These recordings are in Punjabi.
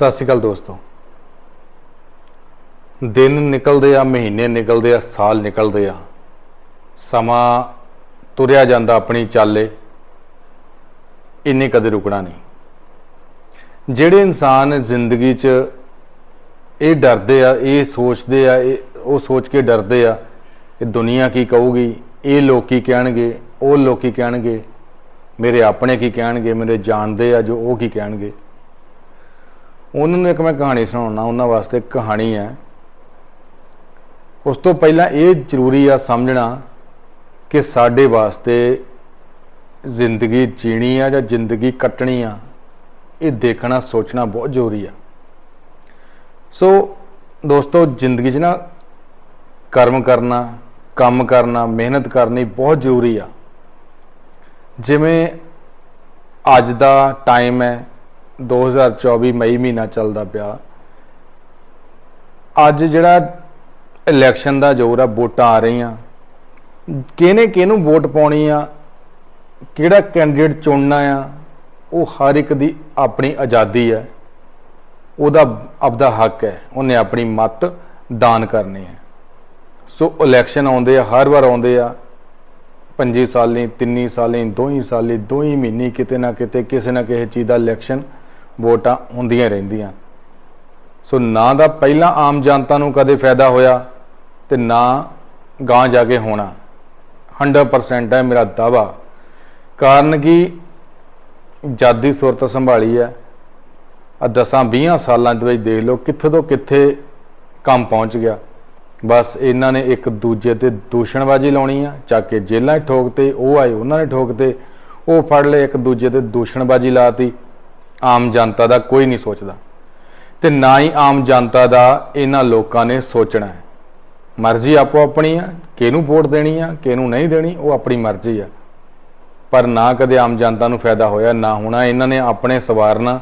ਸਤਿ ਸ਼੍ਰੀ ਅਕਾਲ ਦੋਸਤੋ। ਦਿਨ ਨਿਕਲਦੇ ਆ, ਮਹੀਨੇ ਨਿਕਲਦੇ ਆ, ਸਾਲ ਨਿਕਲਦੇ ਆ। ਸਮਾਂ ਤੁਰਿਆ ਜਾਂਦਾ ਆਪਣੀ ਚਾਲੇ। ਇੰਨੇ ਕਦੇ ਰੁਕਣਾ ਨਹੀਂ। ਜਿਹੜੇ ਇਨਸਾਨ ਜ਼ਿੰਦਗੀ 'ਚ ਇਹ ਡਰਦੇ ਆ, ਇਹ ਸੋਚਦੇ ਆ, ਇਹ ਉਹ ਸੋਚ ਕੇ ਡਰਦੇ ਆ ਕਿ ਦੁਨੀਆ ਕੀ ਕਹੂਗੀ, ਇਹ ਲੋਕ ਕੀ ਕਹਿਣਗੇ, ਉਹ ਲੋਕ ਕੀ ਕਹਿਣਗੇ, ਮੇਰੇ ਆਪਣੇ ਕੀ ਕਹਿਣਗੇ, ਮੇਰੇ ਜਾਣਦੇ ਆ ਜੋ ਉਹ ਕੀ ਕਹਿਣਗੇ। ਉਹਨਾਂ ਨੂੰ ਇੱਕ ਮੈਂ ਕਹਾਣੀ ਸੁਣਾਉਣਾ, ਉਹਨਾਂ ਵਾਸਤੇ ਕਹਾਣੀ ਹੈ। ਉਸ ਤੋਂ ਪਹਿਲਾਂ ਇਹ ਜ਼ਰੂਰੀ ਆ ਸਮਝਣਾ ਕਿ ਸਾਡੇ ਵਾਸਤੇ ਜ਼ਿੰਦਗੀ ਜੀਣੀ ਆ ਜਾਂ ਜ਼ਿੰਦਗੀ ਕੱਟਣੀ ਆ, ਇਹ ਦੇਖਣਾ, ਸੋਚਣਾ ਬਹੁਤ ਜ਼ਰੂਰੀ ਆ। ਸੋ ਦੋਸਤੋ, ਜ਼ਿੰਦਗੀ 'ਚ ਨਾ ਕਰਮ ਕਰਨਾ, ਕੰਮ ਕਰਨਾ, ਮਿਹਨਤ ਕਰਨੀ ਬਹੁਤ ਜ਼ਰੂਰੀ ਆ। ਜਿਵੇਂ ਅੱਜ ਦਾ ਟਾਈਮ ਹੈ 2024 ਮਈ ਮਹੀਨਾ ਚੱਲਦਾ ਪਿਆ। ਅੱਜ ਜਿਹੜਾ ਇਲੈਕਸ਼ਨ ਦਾ ਜ਼ੋਰ ਆ, ਵੋਟਾਂ ਆ ਰਹੀਆਂ। ਕਿਹਨੇ ਕਿਹਨੂੰ ਵੋਟ ਪਾਉਣੀ ਆ? ਕਿਹੜਾ ਕੈਂਡੀਡੇਟ ਚੁਣਨਾ ਆ? ਉਹ ਹਰ ਇੱਕ ਦੀ ਆਪਣੀ ਆਜ਼ਾਦੀ ਹੈ। ਉਹਦਾ ਆਪਦਾ ਹੱਕ ਹੈ। ਉਹਨੇ ਆਪਣੀ ਮਤ ਦਾਨ ਕਰਨੀ ਹੈ। ਸੋ ਇਲੈਕਸ਼ਨ ਆਉਂਦੇ ਆ, ਹਰ ਵਾਰ ਆਉਂਦੇ ਆ। ਪੰਜੀ ਸਾਲੀ ਤਿੰਨੀ ਸਾਲੀ ਦੋਹੀ ਸਾਲੀ ਦੋਹੀ ਮਹੀਨੇ ਕਿਤੇ ਨਾ ਕਿਤੇ ਕਿਸੇ ਨਾ ਕਿਸੇ ਚੀਜ਼ ਦਾ ਇਲੈਕਸ਼ਨ ਵੋਟਾਂ ਹੁੰਦੀਆਂ ਰਹਿੰਦੀਆਂ। ਸੋ ਨਾ ਦਾ ਪਹਿਲਾਂ ਆਮ ਜਨਤਾ ਨੂੰ ਕਦੇ ਫਾਇਦਾ ਹੋਇਆ ਤੇ ਨਾ ਗਾਂ ਜਾ ਕੇ ਹੋਣਾ। 100% ਹੈ ਮੇਰਾ ਦਾਵਾ ਕਾਰਨ ਕਿ? ਜਾਦੀ ਸੁਰਤ ਸੰਭਾਲੀ ਹੈ। ਆ ਦਸਾਂ 20 ਸਾਲਾਂ ਦੇ ਵਿੱਚ ਦੇਖ ਲਓ ਕਿੱਥੇ ਤੋਂ ਕਿੱਥੇ ਕੰਮ ਪਹੁੰਚ ਗਿਆ। ਬਸ ਇਹਨਾਂ ਨੇ ਇੱਕ ਦੂਜੇ ਤੇ ਦੂਸ਼ਣਬਾਜ਼ੀ ਲਾਉਣੀ ਆ। ਚੱਕ ਕੇ ਜੇਲ੍ਹਾਂ ਠੋਕਤੇ ਉਹ ਆਏ, ਉਹਨਾਂ ਨੇ ਠੋਕਤੇ ਉਹ ਫੜ ਲਏ, ਇੱਕ ਦੂਜੇ ਤੇ ਦੂਸ਼ਣਬਾਜ਼ੀ ਲਾਤੀ। ਆਮ ਜਨਤਾ ਦਾ ਕੋਈ ਨਹੀਂ ਸੋਚਦਾ ਤੇ ਨਾ ਹੀ ਆਮ ਜਨਤਾ ਦਾ ਇਹਨਾਂ ਲੋਕਾਂ ਨੇ ਸੋਚਣਾ ਹੈ। ਮਰਜ਼ੀ ਆਪੋ ਆਪਣੀ ਆ, ਕਿਹਨੂੰ ਵੋਟ ਦੇਣੀ ਆ, ਕਿਹਨੂੰ ਨਹੀਂ ਦੇਣੀ, ਉਹ ਆਪਣੀ ਮਰਜ਼ੀ ਆ। ਪਰ ਨਾ ਕਦੇ ਆਮ ਜਨਤਾ ਨੂੰ ਫਾਇਦਾ ਹੋਇਆ, ਨਾ ਹੋਣਾ, ਇਹਨਾਂ ਨੇ ਆਪਣੇ ਸਵਾਰਨਾ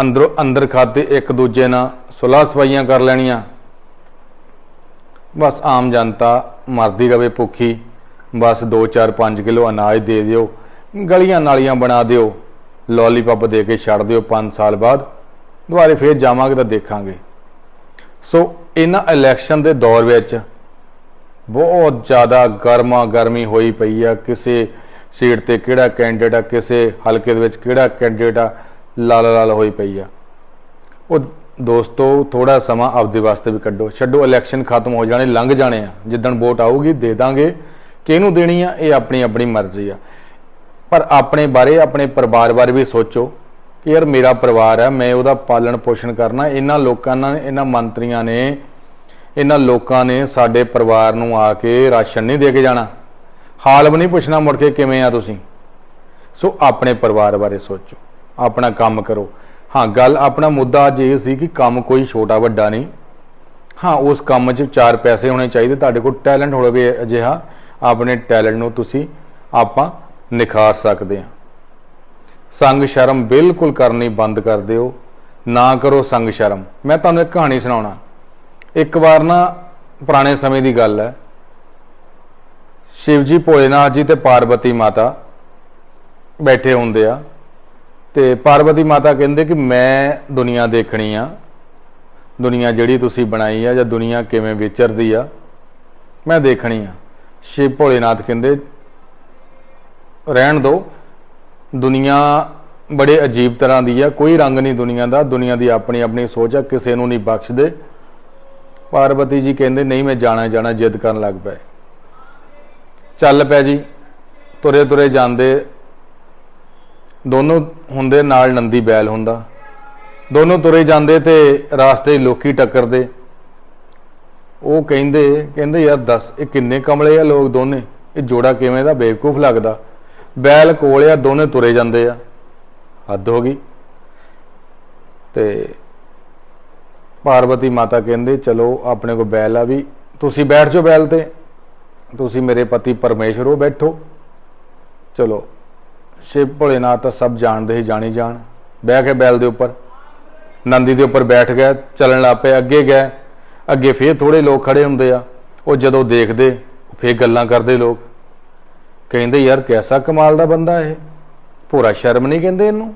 ਅੰਦਰੋਂ ਅੰਦਰ ਖਾਤੇ ਇੱਕ ਦੂਜੇ ਨਾਲ ਸੁਲਾਹ ਸਵਾਈਆਂ ਕਰ ਲੈਣੀਆਂ। ਬਸ ਆਮ ਜਨਤਾ ਮਰਦੀ ਰਵੇ ਭੁੱਖੀ, ਬਸ 2 4 5 ਕਿਲੋ ਅਨਾਜ ਦੇ ਦਿਓ, ਗਲੀਆਂ ਨਾਲੀਆਂ ਬਣਾ ਦਿਓ। ਲੋਲੀਪੌਪ ਦੇ ਕੇ ਛੱਡ ਦਿਓ 5 ਸਾਲ ਬਾਅਦ, ਦੁਬਾਰੇ ਫੇਰ ਜਾਵਾਂਗੇ ਤਾਂ ਦੇਖਾਂਗੇ। ਸੋ ਇਹਨਾਂ ਇਲੈਕਸ਼ਨ ਦੇ ਦੌਰ ਵਿੱਚ ਬਹੁਤ ਜ਼ਿਆਦਾ ਗਰਮਾ ਗਰਮੀ ਹੋਈ ਪਈ ਆ। ਕਿਸੇ ਸੀਟ ਤੇ ਕਿਹੜਾ ਕੈਂਡੀਡੇਟ ਆ, ਕਿਸੇ ਹਲਕੇ ਦੇ ਵਿੱਚ ਕਿਹੜਾ ਕੈਂਡੀਡੇਟ ਆ, ਲਾਲ ਲਾਲ ਹੋਈ ਪਈ ਆ। ਉਹ ਦੋਸਤੋ ਥੋੜਾ ਸਮਾਂ ਆਪਦੇ ਵਾਸਤੇ ਵੀ ਕੱਢੋ। ਛੱਡੋ ਇਲੈਕਸ਼ਨ ਖਤਮ ਹੋ ਜਾਣੇ, ਲੰਘ ਜਾਣੇ ਆ। ਜਿੱਦਣ ਵੋਟ ਆਊਗੀ, ਦੇ ਦਾਂਗੇ। ਕਿਹਨੂੰ ਦੇਣੀ ਆ? ਇਹ ਆਪਣੀ ਆਪਣੀ ਮਰਜ਼ੀ ਆ। ਪਰ ਆਪਣੇ ਬਾਰੇ, ਆਪਣੇ ਪਰਿਵਾਰ ਬਾਰੇ ਵੀ ਸੋਚੋ ਕਿ ਯਾਰ ਮੇਰਾ ਪਰਿਵਾਰ ਹੈ, ਮੈਂ ਉਹਦਾ ਪਾਲਣ ਪੋਸ਼ਣ ਕਰਨਾ। ਇਹਨਾਂ ਲੋਕਾਂ ਨੇ ਇਹਨਾਂ ਮੰਤਰੀਆਂ ਨੇ, ਇਹਨਾਂ ਲੋਕਾਂ ਨੇ ਸਾਡੇ ਪਰਿਵਾਰ ਨੂੰ ਆ ਕੇ ਰਾਸ਼ਨ ਨਹੀਂ ਦੇ ਕੇ ਜਾਣਾ। ਹਾਲ ਵੀ ਨਹੀਂ ਪੁੱਛਣਾ ਮੁੜ ਕੇ ਕਿਵੇਂ ਆ ਤੁਸੀਂ। ਸੋ ਆਪਣੇ ਪਰਿਵਾਰ ਬਾਰੇ ਸੋਚੋ, ਆਪਣਾ ਕੰਮ ਕਰੋ। ਹਾਂ, ਗੱਲ ਆਪਣਾ ਮੁੱਦਾ ਅੱਜ ਇਹ ਸੀ ਕਿ ਕੰਮ ਕੋਈ ਛੋਟਾ ਵੱਡਾ ਨਹੀਂ। ਹਾਂ, ਉਸ ਕੰਮ 'ਚ ਚਾਰ ਪੈਸੇ ਹੋਣੇ ਚਾਹੀਦੇ। ਤੁਹਾਡੇ ਕੋਲ ਟੈਲੈਂਟ ਹੋਵੇ ਅਜਿਹਾ। ਆਪਣੇ ਟੈਲੈਂਟ ਨੂੰ ਤੁਸੀਂ, ਆਪਾਂ ਨਿਖਾਰ ਸਕਦੇ ਹਾਂ ਸੰਗ ਸ਼ਰਮ ਬਿਲਕੁਲ ਕਰਨੀ ਬੰਦ ਕਰ ਦਿਓ। ਨਾ ਕਰੋ ਸੰਗ ਸ਼ਰਮ। ਮੈਂ ਤੁਹਾਨੂੰ ਇੱਕ ਕਹਾਣੀ ਸੁਣਾਉਣਾ। ਇੱਕ ਵਾਰ ਨਾ ਪੁਰਾਣੇ ਸਮੇਂ ਦੀ ਗੱਲ ਹੈ। ਸ਼ਿਵਜੀ ਭੋਲੇਨਾਥ ਜੀ ਤੇ ਪਾਰਵਤੀ ਮਾਤਾ ਬੈਠੇ ਹੁੰਦੇ ਆ। ਤੇ ਪਾਰਵਤੀ ਮਾਤਾ ਕਹਿੰਦੇ ਕਿ ਮੈਂ ਦੁਨੀਆ ਦੇਖਣੀ ਆ। ਦੁਨੀਆ ਜਿਹੜੀ ਤੁਸੀਂ ਬਣਾਈ ਆ ਜਾਂ ਦੁਨੀਆ ਕਿਵੇਂ ਵਿਚਰਦੀ ਆ, ਮੈਂ ਦੇਖਣੀ ਆ। ਸ਼ਿਵ ਭੋਲੇਨਾਥ ਕਹਿੰਦੇ ਰਹਿਣ ਦਿਓ ਦੁਨੀਆ ਬੜੇ ਅਜੀਬ ਤਰ੍ਹਾਂ ਦੀ ਆ। ਕੋਈ ਰੰਗ ਨਹੀਂ ਦੁਨੀਆ ਦਾ। ਦੁਨੀਆ ਦੀ ਆਪਣੀ ਆਪਣੀ ਸੋਚ ਆ। ਕਿਸੇ ਨੂੰ ਨਹੀਂ ਬਖਸ਼ਦੇ। ਪਾਰਵਤੀ ਜੀ ਕਹਿੰਦੇ, ਨਹੀਂ, ਮੈਂ ਜਾਣਾ ਜਾਣਾ। ਜਿੱਦ ਕਰਨ ਲੱਗ ਪਏ। ਚੱਲ ਪਏ ਜੀ। ਤੁਰੇ ਤੁਰੇ ਜਾਂਦੇ। ਦੋਨੋਂ ਹੁੰਦੇ ਨਾਲ ਨੰਦੀ ਬੈਲ ਹੁੰਦਾ। ਦੋਨੋਂ ਤੁਰੇ ਜਾਂਦੇ ਤੇ ਰਾਸਤੇ 'ਚ ਲੋਕੀ ਟੱਕਰਦੇ। ਉਹ ਕਹਿੰਦੇ ਕਹਿੰਦੇ ਯਾਰ ਦੱਸ, ਇਹ ਕਿੰਨੇ ਕਮਲੇ ਆ ਲੋਕ ਦੋਨੇ? ਇਹ ਜੋੜਾ ਕਿਵੇਂ ਦਾ? ਬੇਵਕੂਫ ਲੱਗਦਾ। ਬੈਲ ਕੋਲ ਆ, ਦੋਨੇ ਤੁਰੇ ਜਾਂਦੇ ਆ। ਹੱਦ ਹੋ ਗਈ। ਤੇ ਪਾਰਵਤੀ ਮਾਤਾ ਕਹਿੰਦੇ, ਚਲੋ, ਆਪਣੇ ਕੋ ਬੈਲ ਆ ਵੀ, ਤੁਸੀਂ ਬੈਠ ਜਾਓ ਬੈਲ ਤੇ। ਤੁਸੀਂ ਮੇਰੇ ਪਤੀ ਪਰਮੇਸ਼ਰ ਹੋ, ਬੈਠੋ। ਚਲੋ, ਸ਼ਿਵ ਭੋਲੇਨਾਥ ਤਾਂ ਸਭ ਜਾਣਦੇ ਹੀ ਜਾਣੀ ਜਾਣ। ਬਹਿ ਕੇ ਬੈਲ ਦੇ ਉੱਪਰ। ਨੰਦੀ ਦੇ ਉੱਪਰ ਬੈਠ ਗਿਆ, ਚੱਲਣ ਲੱਗ ਪਏ ਅੱਗੇ ਗਏ ਅੱਗੇ ਫੇਰ ਥੋੜੇ ਲੋਕ ਖੜੇ ਹੁੰਦੇ ਆ। ਉਹ ਜਦੋਂ ਦੇਖਦੇ, ਫੇਰ ਗੱਲਾਂ ਕਰਦੇ ਲੋਕ। ਕਹਿੰਦੇ ਯਾਰ ਕਿਹਦਾ ਕਮਾਲ ਦਾ ਬੰਦਾ ਇਹ? ਭੋਰਾ ਸ਼ਰਮ ਨਹੀਂ ਕਹਿੰਦੇ ਇਹਨੂੰ?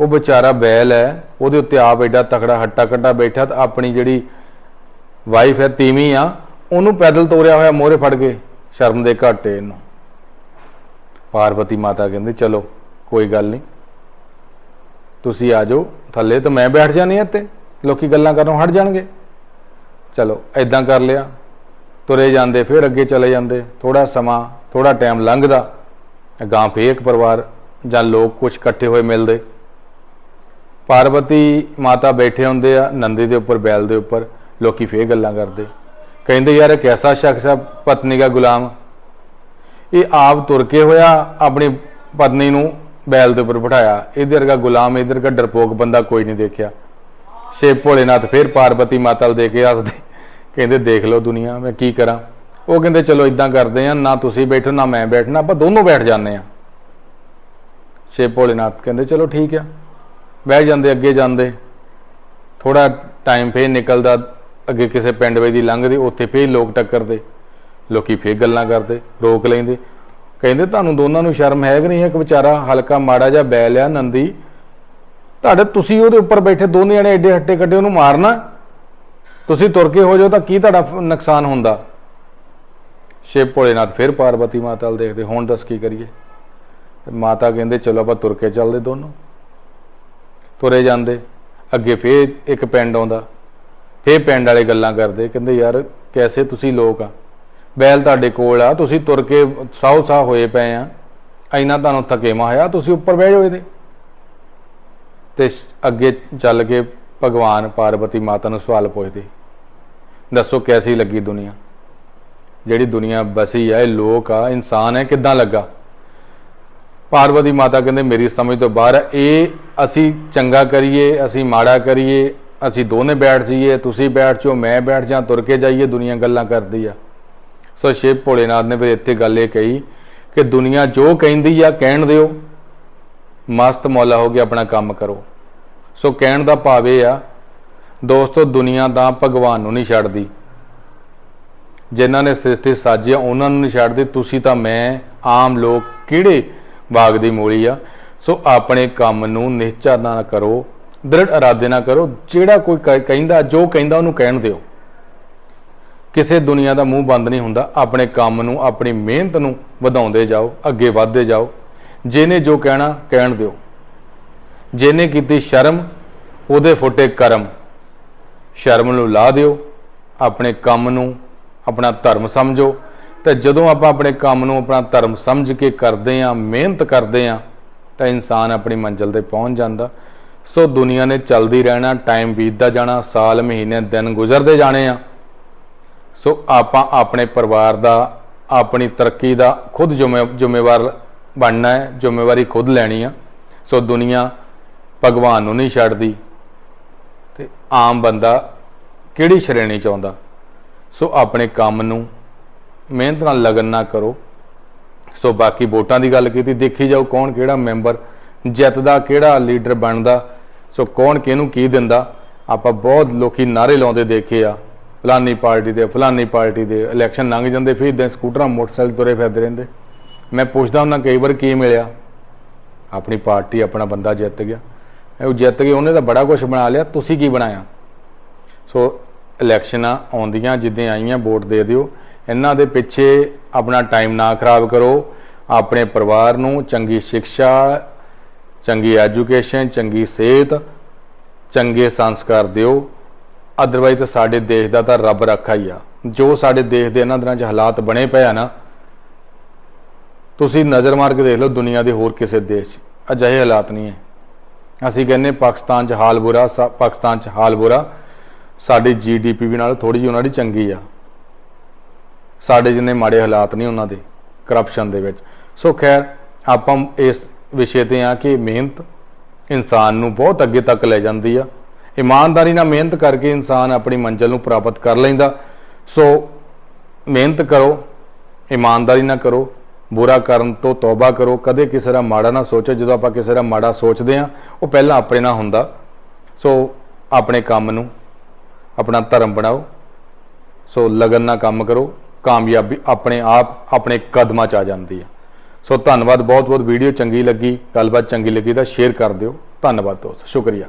ਉਹ ਵਿਚਾਰਾ ਬੈਲ ਹੈ, ਉਹਦੇ ਉੱਤੇ ਆਪ ਐਡਾ ਤਕੜਾ ਹੱਟਾ ਕੱਟਾ ਬੈਠਾ ਤਾਂ ਆਪਣੀ ਜਿਹੜੀ ਵਾਈਫ ਹੈ ਤੀਵੀਂ ਆ, ਉਹਨੂੰ ਪੈਦਲ ਤੋਰਿਆ ਹੋਇਆ ਮੋਹਰੇ ਫੜ ਕੇ, ਸ਼ਰਮ ਦੇ ਘਾਟੇ ਇਹਨੂੰ। ਪਾਰਵਤੀ ਮਾਤਾ ਕਹਿੰਦੇ, ਚਲੋ, ਕੋਈ ਗੱਲ ਨਹੀਂ। ਤੁਸੀਂ ਆ ਜਾਓ, ਥੱਲੇ ਤਾਂ ਮੈਂ ਬੈਠ ਜਾਣੀ ਇੱਥੇ, ਲੋਕੀ ਗੱਲਾਂ ਕਰਨੋਂ ਹਟ ਜਾਣਗੇ। ਚਲੋ ਐਦਾਂ ਕਰ ਲਿਆ। ਤੁਰੇ ਜਾਂਦੇ, ਫਿਰ ਅੱਗੇ ਚਲੇ ਜਾਂਦੇ ਥੋੜਾ ਸਮਾਂ ਥੋੜਾ ਟਾਈਮ ਲੰਘਦਾ ਗਾਂ ਫੇਕ ਪਰਿਵਾਰ ਜਾਂ ਲੋਕ ਕੁਝ ਇਕੱਠੇ ਹੋਏ ਮਿਲਦੇ। ਪਾਰਵਤੀ ਮਾਤਾ ਬੈਠੇ ਹੁੰਦੇ ਆ, ਨੰਦੀ ਦੇ ਉੱਪਰ, ਬੈਲ ਦੇ ਉੱਪਰ, ਲੋਕੀ ਫੇਰ ਗੱਲਾਂ ਕਰਦੇ। ਕਹਿੰਦੇ, ਯਾਰ, ਇਹ ਕੈਸਾ ਸ਼ਖਸ ਆ, ਪਤਨੀ ਦਾ ਗੁਲਾਮ? ਇਹ ਆਪ ਤੁਰ ਕੇ ਹੋਇਆ, ਆਪਣੀ ਪਤਨੀ ਨੂੰ ਬੈਲ ਦੇ ਉੱਪਰ ਬਿਠਾਇਆ। ਇਹਦੇ ਵਰਗਾ ਗੁਲਾਮ, ਇਹਦੇ ਵਰਗਾ ਡਰਪੋਕ ਬੰਦਾ ਕੋਈ ਨਹੀਂ ਦੇਖਿਆ। ਸ਼ਿਵ ਭੋਲੇਨਾਥ ਫਿਰ ਪਾਰਵਤੀ ਮਾਤਾ ਨੂੰ ਦੇ ਕੇ ਹੱਸਦੇ। ਕਹਿੰਦੇ, ਦੇਖ ਲਓ ਦੁਨੀਆ, ਮੈਂ ਕੀ ਕਰਾਂ? ਉਹ ਕਹਿੰਦੇ, ਚਲੋ ਇਦਾਂ ਕਰਦੇ ਆ, ਨਾ ਤੁਸੀਂ ਬੈਠੋ, ਨਾ ਮੈਂ ਬੈਠਣਾ, ਆਪਾਂ ਦੋਨੋਂ ਬੈਠ ਜਾਂਦੇ ਆ। ਸ਼ਿਵ ਭੋਲੇਨਾਥ ਕਹਿੰਦੇ, ਚਲੋ ਠੀਕ ਆ। ਬਹਿ ਜਾਂਦੇ, ਅੱਗੇ ਜਾਂਦੇ। ਥੋੜਾ ਟਾਈਮ ਫੇਰ ਨਿਕਲਦਾ, ਅੱਗੇ ਕਿਸੇ ਪਿੰਡ ਵਿੱਚ ਦੀ ਲੰਘਦੇ, ਉੱਥੇ ਫੇਰ ਲੋਕ ਟੱਕਰਦੇ। ਲੋਕੀ ਫੇਰ ਗੱਲਾਂ ਕਰਦੇ, ਰੋਕ ਲੈਂਦੇ। ਕਹਿੰਦੇ, ਤੁਹਾਨੂੰ ਦੋਨਾਂ ਨੂੰ ਸ਼ਰਮ ਹੈ ਕਿ ਨਹੀਂ? ਇੱਕ ਵਿਚਾਰਾ ਹਲਕਾ ਮਾੜਾ ਜਿਹਾ ਬੈਲ ਆ, ਨੰਦੀ। ਤੁਹਾਡੇ ਤੁਸੀਂ ਉਹਦੇ ਉੱਪਰ ਬੈਠੇ, ਦੋਨੇ ਜਣੇ ਐਡੇ ਹੱਟੇ ਕੱਢੇ, ਉਹਨੂੰ ਮਾਰਨਾ? ਤੁਸੀਂ ਤੁਰ ਕੇ ਹੋ ਜਾਓ ਤਾਂ ਕੀ ਤੁਹਾਡਾ ਨੁਕਸਾਨ ਹੁੰਦਾ? ਸ਼ਿਵ ਭੋਲੇਨਾਥ ਫਿਰ ਪਾਰਵਤੀ ਮਾਤਾ ਵੱਲ ਦੇਖਦੇ, ਹੁਣ ਦੱਸ ਕੀ ਕਰੀਏ? ਮਾਤਾ ਕਹਿੰਦੇ, ਚਲੋ ਆਪਾਂ ਤੁਰ ਕੇ ਚੱਲਦੇ ਦੋਨੋਂ। ਤੁਰੇ ਜਾਂਦੇ। ਅੱਗੇ ਫੇਰ ਇੱਕ ਪਿੰਡ ਆਉਂਦਾ। ਫੇਰ ਪਿੰਡ ਵਾਲੇ ਗੱਲਾਂ ਕਰਦੇ, ਕਹਿੰਦੇ, ਯਾਰ, ਕੈਸੇ ਤੁਸੀਂ ਲੋਕ ਆ? ਬੈਲ ਤੁਹਾਡੇ ਕੋਲ ਆ, ਤੁਸੀਂ ਤੁਰ ਕੇ ਸਾਹ ਸਾਹ ਹੋਏ ਪਏ ਆ। ਐਨਾ ਤੁਹਾਨੂੰ ਥਕੇਮਾ ਹੋਇਆ, ਤੁਸੀਂ ਉੱਪਰ ਬਹਿ ਜਾਓ ਇਹਦੇ। ਤੇ ਅੱਗੇ ਚੱਲ ਕੇ ਭਗਵਾਨ ਪਾਰਵਤੀ ਮਾਤਾ ਨੂੰ ਸਵਾਲ ਪੁੱਛਦੇ, ਦੱਸੋ, ਕੈਸੀ ਲੱਗੀ ਦੁਨੀਆ? ਜਿਹੜੀ ਦੁਨੀਆ ਬਸੀ ਆ, ਇਹ ਲੋਕ ਆ, ਇਨਸਾਨ ਹੈ, ਕਿੱਦਾਂ ਲੱਗਾ? ਪਾਰਵਤੀ ਮਾਤਾ ਕਹਿੰਦੇ, ਮੇਰੀ ਸਮਝ ਤੋਂ ਬਾਹਰ ਹੈ ਇਹ ਅਸੀਂ ਚੰਗਾ ਕਰੀਏ, ਅਸੀਂ ਮਾੜਾ ਕਰੀਏ, ਅਸੀਂ ਦੋਨੇ ਬੈਠ ਜਾਈਏ, ਤੁਸੀਂ ਬੈਠ ਜਾਓ, ਮੈਂ ਬੈਠ ਜਾਂ, ਤੁਰ ਕੇ ਜਾਈਏ, ਦੁਨੀਆ ਗੱਲਾਂ ਕਰਦੀ ਆ। ਸੋ ਸ਼ਿਵ ਭੋਲੇਨਾਥ ਨੇ ਫਿਰ ਇੱਥੇ ਗੱਲ ਇਹ ਕਹੀ ਕਿ ਦੁਨੀਆ ਜੋ ਕਹਿੰਦੀ ਆ, ਕਹਿਣ ਦਿਓ। ਮਸਤ ਮੌਲਾ ਹੋ ਕੇ ਆਪਣਾ ਕੰਮ ਕਰੋ। ਸੋ ਕਹਿਣ ਦਾ ਭਾਵ ਇਹ ਆ, ਦੋਸਤੋ, ਦੁਨੀਆ ਤਾਂ ਭਗਵਾਨ ਨੂੰ ਨਹੀਂ ਛੱਡਦੀ। ਜਿਨ੍ਹਾਂ ਨੇ ਸ੍ਰਿਸ਼ਟੀ ਸਾਜੀ ਆ ਉਹਨਾਂ ਨੂੰ ਨਹੀਂ ਛੱਡਦੀ, ਤੁਸੀਂ ਤਾਂ ਮੈਂ ਆਮ ਲੋਕ ਕਿਹੜੇ ਬਾਗ ਦੀ ਮੂਲੀ ਆ? ਸੋ ਆਪਣੇ ਕੰਮ ਨੂੰ ਨਿਸ਼ਚਾ ਨਾ ਕਰੋ, ਦ੍ਰਿੜ ਇਰਾਦੇ ਨਾ ਕਰੋ, ਜਿਹੜਾ ਕੋਈ ਕ- ਕਹਿੰਦਾ, ਜੋ ਕਹਿੰਦਾ ਉਹਨੂੰ ਕਹਿਣ ਦਿਓ। ਕਿਸੇ ਦੁਨੀਆ ਦਾ ਮੂੰਹ ਬੰਦ ਨਹੀਂ ਹੁੰਦਾ, ਆਪਣੇ ਕੰਮ ਨੂੰ, ਆਪਣੀ ਮਿਹਨਤ ਨੂੰ ਵਧਾਉਂਦੇ ਜਾਓ, ਅੱਗੇ ਵਧਦੇ ਜਾਓ। ਜਿਹਨੇ ਜੋ ਕਹਿਣਾ, ਕਹਿਣ ਦਿਓ। ਜਿਹਨੇ ਕੀਤੀ ਸ਼ਰਮ, ਉਹਦੇ ਫੁੱਟੇ ਕਰਮ। ਸ਼ਰਮ ਨੂੰ ਲਾ ਦਿਓ, ਆਪਣੇ ਕੰਮ ਨੂੰ ਆਪਣਾ ਧਰਮ ਸਮਝੋ। ਤੇ ਜਦੋਂ ਆਪਾਂ ਆਪਣੇ ਕੰਮ ਨੂੰ ਆਪਣਾ ਧਰਮ ਸਮਝ ਕੇ ਕਰਦੇ ਆਂ ਮਿਹਨਤ ਕਰਦੇ ਆਂ ਤਾਂ ਇਨਸਾਨ ਆਪਣੀ ਮੰਜ਼ਿਲ ਤੇ ਪਹੁੰਚ ਜਾਂਦਾ। ਸੋ ਦੁਨੀਆ ਨੇ ਚੱਲਦੀ ਰਹਿਣਾ ਟਾਈਮ ਬੀਤਦਾ ਜਾਣਾ, ਸਾਲ, ਮਹੀਨੇ, ਦਿਨ ਗੁਜ਼ਰਦੇ ਜਾਣੇ ਆ। ਸੋ ਆਪਾਂ ਆਪਣੇ ਪਰਿਵਾਰ ਦਾ, ਆਪਣੀ ਤਰੱਕੀ ਦਾ ਖੁਦ ਜ਼ਿੰਮੇ- ਜ਼ਿੰਮੇਵਾਰ ਬਣਨਾ ਹੈ, ਜ਼ਿੰਮੇਵਾਰੀ ਖੁਦ ਲੈਣੀ ਆ। ਸੋ ਦੁਨੀਆ ਭਗਵਾਨ ਨੂੰ ਨਹੀਂ ਛੱਡਦੀ। ਤੇ ਆਮ ਬੰਦਾ ਕਿਹੜੀ ਸ਼੍ਰੇਣੀ ਚ ਆਉਂਦਾ? ਸੋ ਆਪਣੇ ਕੰਮ ਨੂੰ ਮਿਹਨਤ ਨਾਲ ਲਗਨ ਨਾ ਕਰੋ। ਸੋ ਬਾਕੀ ਵੋਟਾਂ ਦੀ ਗੱਲ ਕੀਤੀ, ਦੇਖੀ ਜਾਓ ਕੌਣ ਕਿਹੜਾ ਮੈਂਬਰ ਜਿੱਤਦਾ, ਕਿਹੜਾ ਲੀਡਰ ਬਣਦਾ, ਸੋ ਕੌਣ ਕਿਹਨੂੰ ਕੀ ਦਿੰਦਾ। ਆਪਾਂ ਬਹੁਤ ਲੋਕੀ ਨਾਰੇ ਲਾਉਂਦੇ ਦੇਖੇ ਆ, ਫਲਾਨੀ ਪਾਰਟੀ ਦੇ, ਫਲਾਨੀ ਪਾਰਟੀ ਦੇ ਇਲੈਕਸ਼ਨ ਲੰਘ ਜਾਂਦੇ, ਫਿਰ ਇਦਾਂ ਸਕੂਟਰਾਂ, ਮੋਟਰਸਾਈਕਲ ਤੁਰੇ ਫਿਰਦੇ ਰਹਿੰਦੇ। ਮੈਂ ਪੁੱਛਦਾ ਉਹਨਾਂ ਕਈ ਵਾਰ ਕੀ ਮਿਲਿਆ। ਆਪਣੀ ਪਾਰਟੀ, ਆਪਣਾ ਬੰਦਾ ਜਿੱਤ ਗਿਆ। ਉਹ ਜਿੱਤ ਗਿਆ ਉਹਨੇ ਤਾਂ ਬੜਾ ਕੁਝ ਬਣਾ ਲਿਆ, ਤੁਸੀਂ ਕੀ ਬਣਾਇਆ? ਸੋ ਇਲੈਕਸ਼ਨਾਂ ਆਉਂਦੀਆਂ, ਜਿੱਦਾਂ ਆਈਆਂ, ਵੋਟ ਦੇ ਦਿਓ। ਇਹਨਾਂ ਦੇ ਪਿੱਛੇ ਆਪਣਾ ਟਾਈਮ ਨਾ ਖਰਾਬ ਕਰੋ। ਆਪਣੇ ਪਰਿਵਾਰ ਨੂੰ ਚੰਗੀ ਸਿੱਖਿਆ, ਚੰਗੀ ਐਜੂਕੇਸ਼ਨ, ਚੰਗੀ ਸਿਹਤ, ਚੰਗੇ ਸੰਸਕਾਰ ਦਿਓ। ਅਦਰਵਾਈਜ਼ ਤਾਂ ਸਾਡੇ ਦੇਸ਼ ਦਾ ਤਾਂ ਰੱਬ ਰੱਖਾ ਹੀ ਆ। ਜੋ ਸਾਡੇ ਦੇਸ਼ ਦੇ ਇਹਨਾਂ ਦਿਨਾਂ 'ਚ ਹਾਲਾਤ ਬਣੇ ਪਏ ਆ ਨਾ, ਤੁਸੀਂ ਨਜ਼ਰ ਮਾਰ ਕੇ ਦੇਖ ਲਓ ਦੁਨੀਆ ਦੇ ਹੋਰ ਕਿਸੇ ਦੇਸ਼ 'ਚ। ਅਜਿਹੇ ਹਾਲਾਤ ਨਹੀਂ ਹੈ। ਅਸੀਂ ਕਹਿੰਦੇ ਪਾਕਿਸਤਾਨ 'ਚ ਹਾਲ ਬੁਰਾ, ਸਾ- ਪਾਕਿਸਤਾਨ 'ਚ ਹਾਲ ਬੁਰਾ। ਸਾਡੀ ਜੀਡੀਪੀ ਵੀ ਨਾਲ ਥੋੜੀ ਜਿਹੀ ਉਹਨਾਂ ਦੀ ਚੰਗੀ ਆ। ਸਾਡੇ ਜਿੰਨੇ ਮਾੜੇ ਹਾਲਾਤ ਨਹੀਂ ਉਹਨਾਂ ਦੇ ਕਰਪਸ਼ਨ ਦੇ ਵਿੱਚ। ਸੋ ਖੈਰ, ਆਪਾਂ ਇਸ ਵਿਸ਼ੇ ਤੇ ਆ ਕਿ ਮਿਹਨਤ ਇਨਸਾਨ ਨੂੰ ਬਹੁਤ ਅੱਗੇ ਤੱਕ ਲੈ ਜਾਂਦੀ ਆ। ਇਮਾਨਦਾਰੀ ਨਾਲ ਮਿਹਨਤ ਕਰਕੇ ਇਨਸਾਨ ਆਪਣੀ ਮੰਜ਼ਿਲ ਨੂੰ ਪ੍ਰਾਪਤ ਕਰ ਲੈਂਦਾ। ਸੋ ਮਿਹਨਤ ਕਰੋ, ਇਮਾਨਦਾਰੀ ਨਾਲ ਕਰੋ, ਬੁਰਾ ਕਰਨ ਤੋਂ ਤੌਬਾ ਕਰੋ। ਕਦੇ ਕਿਸੇ ਦਾ ਮਾੜਾ ਨਾ ਸੋਚੋ, ਜਦੋਂ ਆਪਾਂ ਕਿਸੇ ਦਾ ਮਾੜਾ ਸੋਚਦੇ ਆ, ਉਹ ਪਹਿਲਾਂ ਆਪਣੇ ਨਾਲ ਹੁੰਦਾ। ਸੋ ਆਪਣੇ ਕੰਮ ਨੂੰ ਆਪਣਾ ਧਰਮ ਬਣਾਓ। ਸੋ ਲਗਨ ਨਾਲ ਕੰਮ ਕਰੋ। ਕਾਮਯਾਬੀ ਆਪਣੇ ਆਪ, ਆਪਣੇ ਕਦਮਾਂ 'ਚ ਆ ਜਾਂਦੀ ਹੈ। ਸੋ ਧੰਨਵਾਦ ਬਹੁਤ ਬਹੁਤ ਵੀਡੀਓ ਚੰਗੀ ਲੱਗੀ। ਗੱਲਬਾਤ ਚੰਗੀ ਲੱਗੀ ਤਾਂ ਸ਼ੇਅਰ ਕਰ ਦਿਓ। ਧੰਨਵਾਦ ਦੋਸਤ, ਸ਼ੁਕਰੀਆ।